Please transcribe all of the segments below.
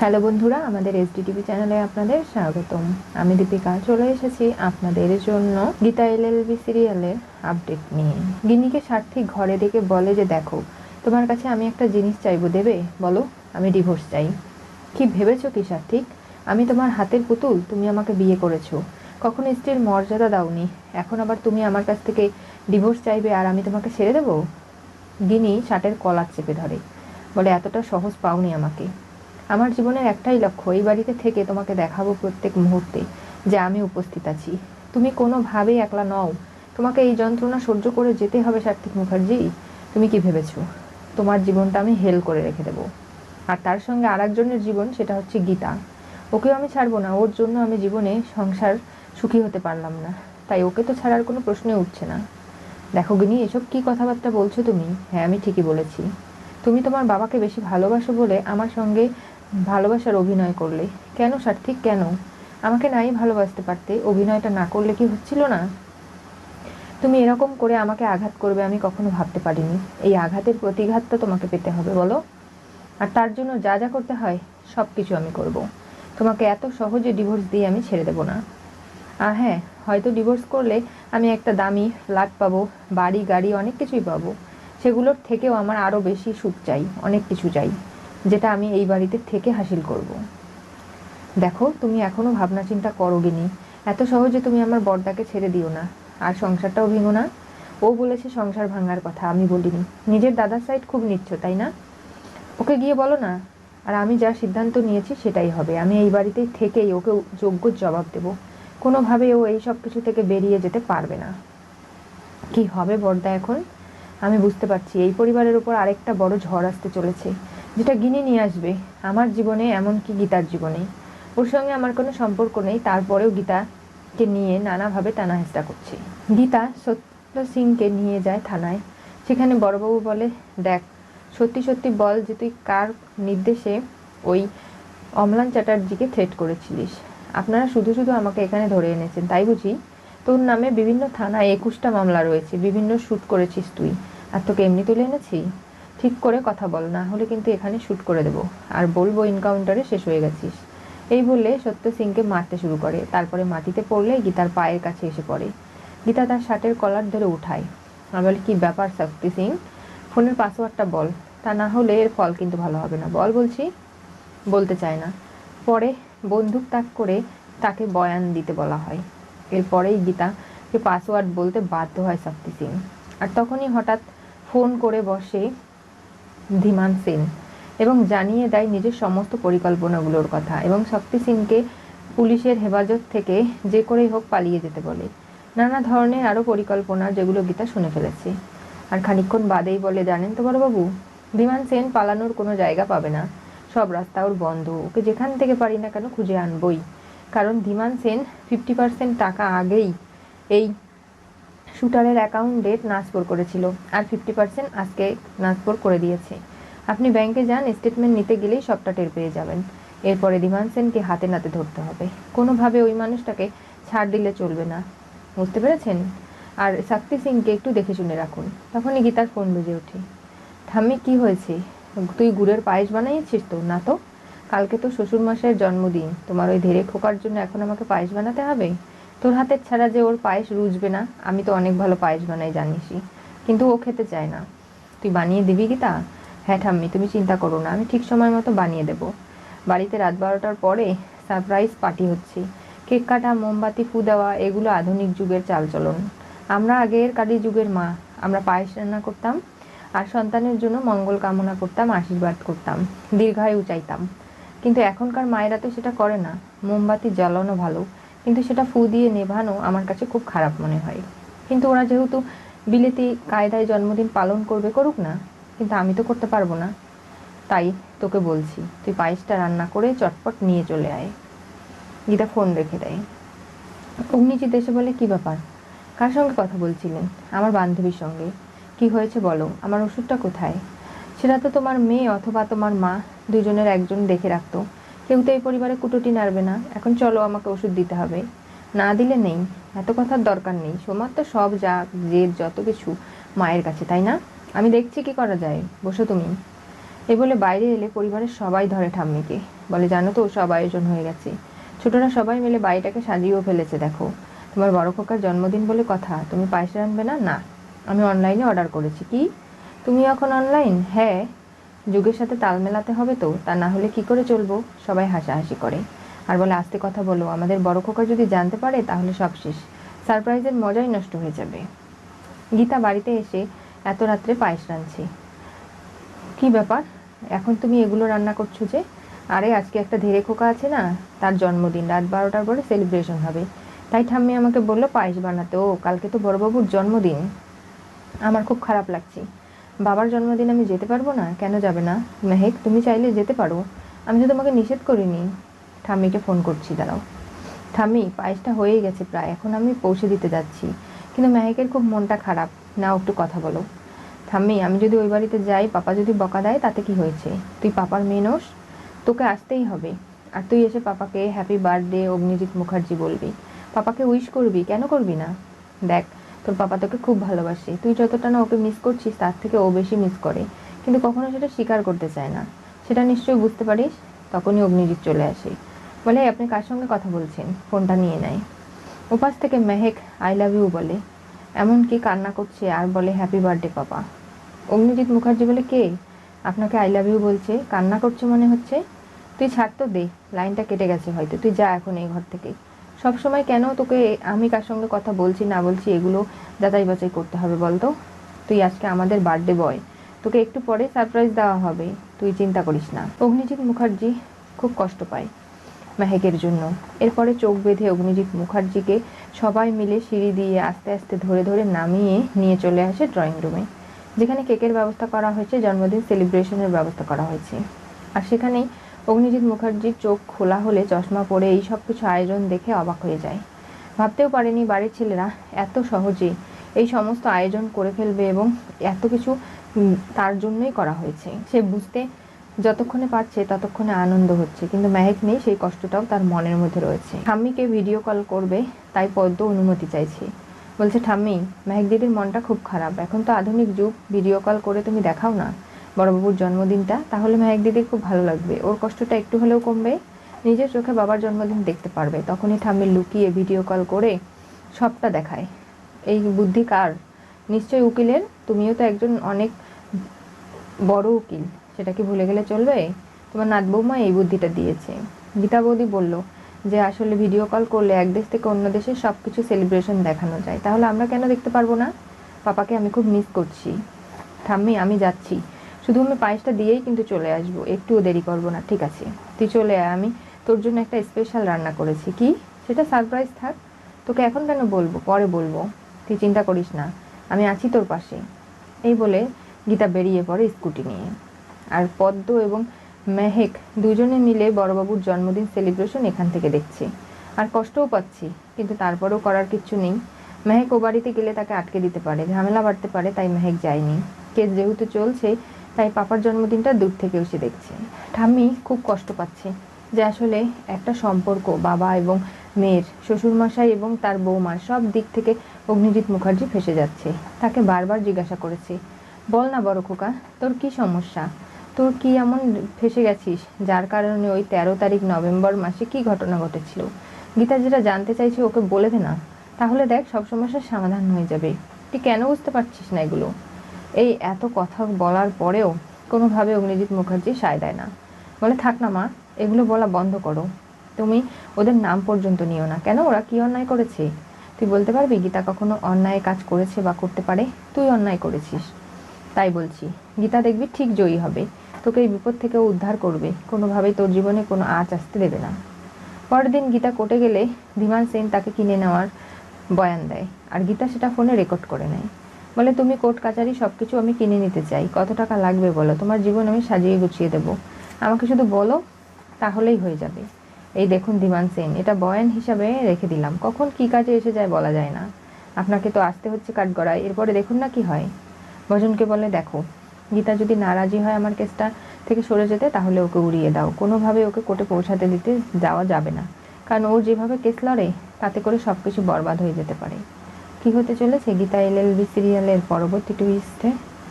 Hello বন্ধুরা, আমাদের SD TV চ্যানেলে আপনাদের স্বাগতম। আমি দীপিকা, চলে এসেছি আপনাদের জন্য গীতা এল এলএলবি সিরিয়ালের আপডেট নিয়ে। গিন্নিকে সার্থিক ঘরে ডেকে বলে যে, দেখো, তোমার কাছে আমি একটা জিনিস চাইব, দেবে? বলো, আমি ডিভোর্স চাই। কি ভেবেছো কি সার্থিক আমি তোমার হাতের পুতুল, তুমি আমাকে বিয়ে করেছ। কখনো স্ত্রীর মর্যাদা দাওনি। এখন আবার তুমি আমার কাছ থেকে ডিভোর্স চাইবে আর আমি তোমাকে ছেড়ে দেবো? গিনি শার্টের কলার চেপে ধরে। বলে, এতটা সহজ পাওনি আমাকে। আমার জীবনের একটাই লক্ষ্য, এই বাড়িতে থেকে তোমাকে দেখাবো প্রত্যেক মুহূর্তে যে আমি উপস্থিত আছি। তুমি কোনোভাবেই একলা নও। তোমাকে এই যন্ত্রণা সহ্য করে যেতে হবে সার্থিক মুখার্জি। তুমি কি ভেবেছো? তোমার জীবনটা আমি হেল করে রেখে দেবো। আর তার সঙ্গে আর একজনের জীবন, সেটা হচ্ছে গীতা। ওকেও আমি ছাড়বো না। ওর জন্য আমি জীবনে সংসার সুখী হতে পারলাম না। তাই ওকে তো ছাড়ার কোনো প্রশ্নই উঠছে না। দেখো গিনি এসব কি কথাবার্তা বলছো তুমি? হ্যাঁ আমি ঠিকই বলেছি। তুমি তোমার বাবাকে বেশি ভালোবাসো বলে আমার সঙ্গে ভালোবাসার অভিনয় করলে। কেন সার্থিক কেন? আমাকে নাই ভালোবাসতে পারতে, অভিনয়টা না করলে কি হচ্ছিল না? তুমি এরকম করে আমাকে আঘাত করবে আমি কখনো ভাবতে পারিনি। এই আঘাতের প্রতিঘাতটা তোমাকে পেতে হবে, বলো। আর তার জন্য যা যা করতে হয় সব কিছু আমি করব। তোমাকে এত সহজে ডিভোর্স দিয়ে আমি ছেড়ে দেবো না। আর হ্যাঁ হয়তো ডিভোর্স করলে আমি একটা দামি ফ্ল্যাট পাবো, বাড়ি, গাড়ি অনেক কিছুই পাবো। সেগুলোর থেকেও আমার আরও বেশি সুখ চাই, অনেক কিছু চাই। যেটা আমি এই বাড়িতে থেকে হাসিল করব। দেখো, তুমি এখনও ভাবনা চিন্তা করো গিনি এত সহজে তুমি আমার বর্দাকে ছেড়ে দিও না। আর সংসারটাও ভেঙো না। ও বলেছে সংসার ভাঙার কথা, আমি বলিনি। নিজের দাদার সাইড খুব নিচ্ছ, তাই না? ওকে গিয়ে বলো না। আর আমি যা সিদ্ধান্ত নিয়েছি সেটাই হবে। আমি এই বাড়িতেই থেকেই ওকে যোগ্য জবাব দেব। কোনোভাবে ও এই সব কিছু থেকে বেরিয়ে যেতে পারবে না। কি হবে বর্দা এখন? আমি বুঝতে পারছি। এই পরিবারের উপর আরেকটা বড় ঝড় আসতে চলেছে। যেটা গিনে নিয়ে আসবে, আমার জীবনে এমনকি গীতার জীবনে ওর সঙ্গে আমার কোনো সম্পর্ক নেই, তারপরেও গীতাকে নিয়ে নানাভাবে টানাহেস্তা করছে। গীতা সত্য সিংকে নিয়ে যায় থানায়। সেখানে বড়বাবু বলে, দেখ, সত্যি সত্যি বল যে তুই কার নির্দেশে ওই অমলান চ্যাটার্জিকে থ্রেট করেছিলিস। আপনারা শুধু শুধু আমাকে এখানে ধরে এনেছেন, তাই বুঝি? তোর নামে বিভিন্ন থানায় একুশটা মামলা রয়েছে, বিভিন্ন শ্যুট করেছিস তুই। আর তোকে এমনি তুলে এনেছি? ঠিক করে কথা বল, না হলে কিন্তু এখানে শ্যুট করে দেবো। আর বলব এনকাউন্টারে শেষ হয়ে গেছিস। এই বলে সত্য সিংকে মারতে শুরু করে। তারপরে মাটিতে পড়লে গীতার পায়ের কাছে এসে পড়ে। গীতা তার শার্টের কলার ধরে উঠায়। আর বলে, কি ব্যাপার শক্তি সিং? ফোনের পাসওয়ার্ডটা বল। তা না হলে এর ফল কিন্তু ভালো হবে না। বল, বলছি। বলতে চায় না। পরে বন্দুক তাক করে তাকে বয়ান দিতে বলা হয়। এরপরেই গীতাকে পাসওয়ার্ড বলতে বাধ্য হয় শক্তি সিং। আর তখনই হঠাৎ ফোন করে বসে ধীমান সেন এবং জানিয়ে দেয় নিজের সমস্ত পরিকল্পনাগুলোর কথা এবং শক্তি সিংকে পুলিশের হেফাজত থেকে যে করেই হোক পালিয়ে যেতে বলে। নানা ধরনের আরও পরিকল্পনা যেগুলো গীতা শুনে ফেলেছে। আর খানিকক্ষণ বাদেই বলে, জানেন তো বড়বাবু বিমান সেন পালানোর কোনো জায়গা পাবে না। সব রাস্তা ওর বন্ধ। ওকে যেখান থেকে পারি না কেন খুঁজে আনবই। কারণ ধীমান সেন ফিফটি পার্সেন্ট টাকা আগেই এই শুটারের অ্যাকাউন্টে ট্রান্সফার করেছিল আর ফিফটি পার্সেন্ট আজকে ট্রান্সফার করে দিয়েছে। আপনি ব্যাংকে যান স্টেটমেন্ট নিতে গেলেই সবটা টের পেয়ে যাবেন। এরপরে ধীমান সেনকে হাতে নাতে ধরতে হবে। কোনোভাবে ওই মানুষটাকে ছাড় দিলে চলবে না। বুঝতে পেরেছেন? আর শক্তি সিংকে একটু দেখে শুনে রাখুন। তখনই গীতার ফোন বেজে ওঠে। ঠাম্মি, কি হয়েছে? তুই গুড়ের পায়েস বানাইছিস তো? না তো? কালকে তো শ্বশুরমশাইয়ের জন্মদিন। তোমার ওই ধেরে খোকার জন্য এখন আমাকে পায়েস বানাতে হবে? তোর হাতের ছাড়া যে ওর পায়েস রুজবে না, আমি তো অনেক ভালো পায়েস বানাই জানিসই। কিন্তু ও খেতে চায় না। তুই বানিয়ে দিবি কি তা হ্যাঁ ঠাম্মি, তুমি চিন্তা করো না, আমি ঠিক সময় মতো বানিয়ে দেব। বাড়িতে রাত বারোটার পরে সারপ্রাইজ পার্টি হচ্ছে। কেক কাটা, মোমবাতি ফু দেওয়া, এগুলো আধুনিক যুগের চালচলন। আমরা আগের কালী যুগের মা। আমরা পায়েস রান্না করতাম আর সন্তানের জন্য মঙ্গল কামনা করতাম, আশীর্বাদ করতাম, দীর্ঘায়ু চাইতাম। কিন্তু এখনকার মায়েরা তো সেটা করে না। মোমবাতি জ্বালানো ভালো। কিন্তু সেটা ফু দিয়ে নেভানো আমার কাছে খুব খারাপ মনে হয়। কিন্তু ওরা যেহেতু বিলেতি কায়দায় জন্মদিন পালন করবে করুক না, কিন্তু আমি তো করতে পারব না। তাই তোকে বলছি, তুই পায়েসটা রান্না করে চটপট নিয়ে চলে আয়। গীতা ফোন রেখে দেয়। অগ্নিজিৎ এসে বলে, কি ব্যাপার? কার সঙ্গে কথা বলছিলেন? আমার বান্ধবীর সঙ্গে। কি হয়েছে বলো? আমার ওষুধটা কোথায়? সেটা তো তোমার মেয়ে অথবা তোমার মা দুজনের একজন দেখে রাখতো। কেউ তো এই পরিবারে কুটোটি নাড়বে না। এখন চলো আমাকে ওষুধ দিতে হবে। না দিলে নেই। এত কথার দরকার নেই। সোমার তো সব যা যে যত কিছু মায়ের কাছে, তাই না? আমি দেখছি কি করা যায়। বসো তুমি। এ বলে বাইরে এলে পরিবারের সবাই ধরে ঠাম্মিকে। বলে, জানো তো, সব আয়োজন হয়ে গেছে। ছোটরা সবাই মিলে বাড়িটাকে সাজিয়েও ফেলেছে, দেখো। তোমার বড় খোকার জন্মদিন বলে কথা। তুমি পায়েস রানবে না? না। আমি অনলাইনে অর্ডার করেছি। কি? তুমি এখন অনলাইন হ্যাঁ। যুগের সাথে তাল মেলাতে হবে তো, তা না হলে কি করে চলবো? সবাই হাসাহাসি করে। আর বলে, আস্তে কথা বলো, আমাদের বড় খোকা যদি জানতে পারে, তাহলে সব শেষ। সারপ্রাইজের মজাই নষ্ট হয়ে যাবে। গীতা বাড়িতে এসে এত রাত্রে পায়েস রাঁধছি। কি ব্যাপার? এখন তুমি এগুলো রান্না করছ যে? আরে, আজকে একটা ধীরে খোকা আছে না, তার জন্মদিন, রাত বারোটার পরে সেলিব্রেশন হবে। তাই ঠাম্মি আমাকে বলল, পায়েস বানাতে, ও, কালকে তো বড়বাবুর জন্মদিন। আমার খুব খারাপ লাগছে। বাবার জন্মদিন আমি যেতে পারব না? কেন যাবে না? মেহেক, তুমি চাইলে যেতে পারো। আমি তো তোমাকে নিষেধ করিনি। ঠাম্মিকে ফোন করছি, দাঁড়াও। ঠাম্মি, পায়েসটা হয়েই গেছে প্রায়। এখন আমি পৌঁছে দিতে যাচ্ছি। কিন্তু মেহেকের খুব মনটা খারাপ। নাও একটু কথা বলো। ঠাম্মি, আমি যদি ওই বাড়িতে যাই, পাপা যদি বকা দেয়, তাতে কি হয়েছে? তুই পাপার মেয়ে নোস? তোকে আসতেই হবে। আর তুই এসে পাপাকে হ্যাপি বার্থডে অগ্নিজিৎ মুখার্জি বলবি। পাপাকে উইশ করবি? কেন করবি না? দেখ তোর পাপা তোকে খুব ভালোবাসে। তুই যতটা না ওকে মিস করছিস, তার থেকে ও বেশি মিস করে। কিন্তু কখনো সেটা স্বীকার করতে চায় না। সেটা নিশ্চয়ই বুঝতে পারিস, তখনই অগ্নিজিৎ চলে আসে। বলে, আপনি কার সঙ্গে কথা বলছেন? ফোনটা নিয়ে নেয়। ওপাশ থেকে মেহেক আই লাভ ইউ বলে। এমনকি কান্না করছে আর বলে happy birthday papa. Agnijit Mukherjee বলে, কে? আপনাকে আই লাভ ইউ বলছে। কান্না করছে মনে হচ্ছে, তুই ছাড় তো দে, লাইনটা কেটে গেছে হয়তো। তুই যা এখন এই ঘর থেকে। সব সময় কেন তোকে আমি কার সঙ্গে কথা বলছি, না বলছি, এগুলো যাচাই বাছাই করতে হবে বলতো? তুই আজকে আমাদের বার্থডে বয় তোকে একটু পরে সারপ্রাইজ দেওয়া হবে, তুই চিন্তা করিস না। অগ্নিজিৎ মুখার্জি খুব কষ্ট পায় মেহেকের জন্য। এরপরে চোখ বেঁধে অগ্নিজিৎ মুখার্জিকে সবাই মিলে সিঁড়ি দিয়ে আস্তে আস্তে ধরে ধরে নামিয়ে নিয়ে চলে আসে ড্রয়িং রুমে যেখানে কেকের ব্যবস্থা করা হয়েছে, জন্মদিন সেলিব্রেশনের ব্যবস্থা করা হয়েছে। আর সেখানেই অগ্নিজিৎ মুখার্জির চোখ খোলা হলে চশমা পরে এই সব কিছু আয়োজন দেখে অবাক হয়ে যায়। ভাবতেও পারেনি বাড়ির ছেলেরা, এত সহজে এই সমস্ত আয়োজন করে ফেলবে এবং এত কিছু তার জন্যই করা হয়েছে। সে বুঝতে যতক্ষণে পারছে ততক্ষণে আনন্দ হচ্ছে, কিন্তু মেহেক নেই, সেই কষ্টটাও তার মনের মধ্যে রয়েছে। ঠাম্মিকে ভিডিও কল করবে, তাই পদ্ম অনুমতি চাইছে। বলছে, ঠাম্মি মেহেক দিদির মনটা খুব খারাপ। এখন তো আধুনিক যুগ ভিডিও কল করে তুমি দেখাও না। বড়বাবুর জন্মদিনটা, তাহলে মেহেক দিদির খুব ভালো লাগবে। ওর কষ্টটা একটু হলেও কমবে। নিজের চোখে বাবার জন্মদিন দেখতে পারবে। তখনই ঠাম্মি লুকিয়ে ভিডিও কল করে সবটা দেখায়। এই বুদ্ধি কার? নিশ্চয়ই উকিলের। তুমিও তো একজন অনেক বড় উকিল। সেটা কি ভুলে গেলে চলবে? তোমার নাত বৌমা এই বুদ্ধিটা দিয়েছে। গীতা বৌদি বলল যে, আসলে ভিডিও কল করলে এক দেশ থেকে অন্য দেশে সব কিছু সেলিব্রেশন দেখানো যায়। তাহলে আমরা কেন দেখতে পারব না? পাপাকে আমি খুব মিস করছি। ঠাম্মি, আমি যাচ্ছি। শুধু আমি পায়েসটা দিয়েই কিন্তু চলে আসব, একটুও দেরি করব না, ঠিক আছে। তুই চলে আয়, আমি তোর জন্য একটা স্পেশাল রান্না করেছি। কি? সেটা সারপ্রাইজ থাক। তোকে এখন কেন বলব? পরে বলব। তুই চিন্তা করিস না, আমি আছি তোর পাশে। এই বলে গীতা বেরিয়ে পড়ে স্কুটি নিয়ে। আর পদ্ম এবং মেহেক দুজনে মিলে বড়বাবুর জন্মদিন সেলিব্রেশন এখান থেকে দেখছি। আর কষ্টও পাচ্ছি, কিন্তু তারপরেও করার কিচ্ছু নেই। মেহেক ও বাড়িতে গেলে তাকে আটকে দিতে পারে, ঝামেলা বাড়তে পারে, তাই মেহেক যায়নি। কেস যেহেতু চলছে তাই পাপার জন্মদিনটা দূর থেকে এসে দেখছে। ঠাম্মি খুব কষ্ট পাচ্ছে যে আসলে একটা সম্পর্ক, বাবা এবং মেয়ের, শ্বশুরমশাই এবং তার বৌমার সব দিক থেকে অগ্নিজিৎ মুখার্জি ফেসে যাচ্ছে। তাকে বারবার জিজ্ঞাসা করেছে, বল না বড় খোকা, তোর কি সমস্যা? তোর কি এমন ফেসে গেছিস? যার কারণে ওই তেরো তারিখ নভেম্বর মাসে কি ঘটনা ঘটেছিল? গীতা যেটা জানতে চাইছে ওকে বলে দে না। তাহলে দেখ সব সমস্যার সমাধান হয়ে যাবে। তুই কেন বুঝতে পারছিস না এগুলো? এই এত কথা বলার পরেও কোনোভাবে অগ্নিজিৎ মুখার্জি সায় দেয় না। বলে, থাক না মা, এগুলো বলা বন্ধ করো। তুমি ওদের নাম পর্যন্ত নিও না। কেন? ওরা কি অন্যায় করেছে? তুই বলতে পারবি গীতা কখনো অন্যায় কাজ করেছে বা করতে পারে? তুই অন্যায় করেছিস। তাই বলছি, গীতা দেখবি ঠিক জয়ী হবে। তোকে এই বিপদ থেকে উদ্ধার করবে। কোনোভাবেই তোর জীবনে কোনো আঁচ আসতে দেবে না। পরের দিন গীতা কোর্টে গেলে ধীমান সেন তাকে কিনে নেওয়ার বয়ান দেয়। আর গীতা সেটা ফোনে রেকর্ড করে নেয়। বলে, তুমি কোর্ট, কাচারি সব কিছু আমি কিনে নিতে চাই। কত টাকা লাগবে বলো? তোমার জীবন আমি সাজিয়ে গুছিয়ে দেবো। আমাকে শুধু বলো, তাহলেই হয়ে যাবে। এই দেখুন ধীমান সেন। এটা বয়ান হিসাবে রেখে দিলাম। কখন কি কাজে এসে যায় বলা যায় না। আপনাকে তো আসতে হচ্ছে কাঠগড়ায়। এরপরে দেখুন না কি হয়। ভজনকে বলে, দেখো, গীতা যদি নারাজি হয় আমার কেসটা থেকে সরে যেতে, তাহলে ওকে উড়িয়ে দাও। কোনোভাবে ওকে কোর্টে পৌঁছাতে দিতে যাওয়া যাবে না। কারণ ও যেভাবে কেস লড়ে, তাতে করে সব কিছু বরবাদ হয়ে যেতে পারে। কি হতে চলেছে গীতা এল এলএলবি সিরিয়ালের পরবর্তী টুইস্টে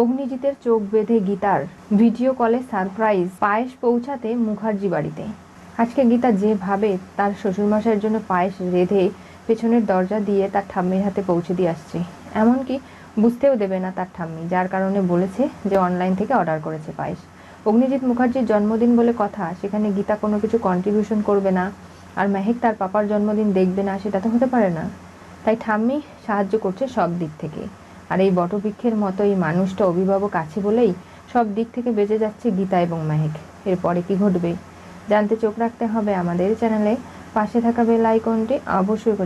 অগ্নিজিতের চোখ বেঁধে গীতার ভিডিও কলে সারপ্রাইজ, পায়েস পৌঁছাতে মুখার্জি বাড়িতে। আজকে গীতা যেভাবে তার শ্বশুরমশাইয়ের জন্য পায়েস রেঁধে পেছনের দরজা দিয়ে তার ঠাম্মির হাতে পৌঁছে দিয়ে আসছে, এমনকি বুঝতেও দেবে না তার ঠাম্মি, যার কারণে বলেছে যে অনলাইন থেকে অর্ডার করেছে পায়েস। অগ্নিজিৎ মুখার্জির জন্মদিন বলে কথা, সেখানে গীতা কোনো কিছু কন্ট্রিবিউশন করবে না, আর মেহেক তার পাপার জন্মদিন দেখবে না, সেটা তো হতে পারে না। তাই ঠাম্মি সাহায্য করছে সব দিক থেকে। আর এই বটবৃক্ষের মতো এই মানুষটা অভিভাবক আছে বলেই সব দিক থেকে বেঁচে যাচ্ছে গীতা এবং মেহেক। এরপরে কি ঘটবে? জানতে চোখ রাখতে হবে আমাদের চ্যানেলে। পাশে থাকা বেল আইকনটি অবশ্যই